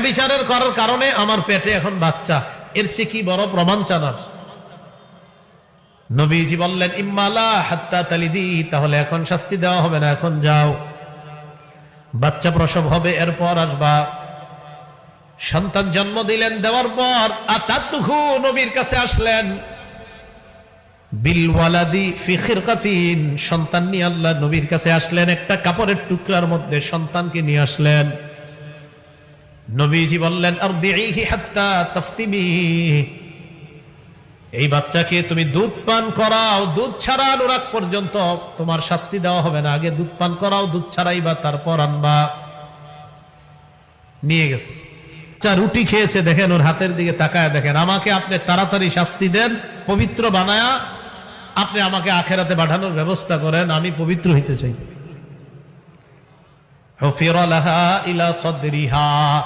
ব্যবিচারের করার কারণে আমার পেটে এখন বাচ্চা। এর চেয়ে কি বড় প্রমাণ চানার নবীজি বললেন ইম্মালা হাত্তা তালিদি, তাহলে এখন শাস্তি দেওয়া হবে না, এখন যাও। বাচ্চা প্রসব হবে, এরপর আসবা। সন্তান জন্ম দিলেন, দেওয়ার পর আতাতুহু, নবীর কাছে আসলেন। বিলওয়ালাদি ফি খিরকাতিন, সন্তান নিয়ে আল্লাহ নবীর কাছে আসলেন, একটা কাপড়ের টুকরার মধ্যে সন্তানকে নিয়ে আসলেন। নবীজি বললেন এই বাচ্চাকে তুমি দুধ পান করাও, দুধ ছাড়া অনুরাগ পর্যন্ত তোমার শাস্তি দেওয়া হবে না। আগে দুধ পান করাও, দুধ ছাড়াই বা তারপর আনবা। নিয়ে গেছে। চা রুটি খেয়েছে, দেখেন ওর হাতের দিকে তাকায়, দেখেন, আমাকে আপনি তাড়াতাড়ি শাস্তি দেন, পবিত্র বানায়া, আপনি আমাকে আখেরাতে পাঠানোর ব্যবস্থা করেন, আমি পবিত্র হইতে চাই। حفر لها إلى صدرها.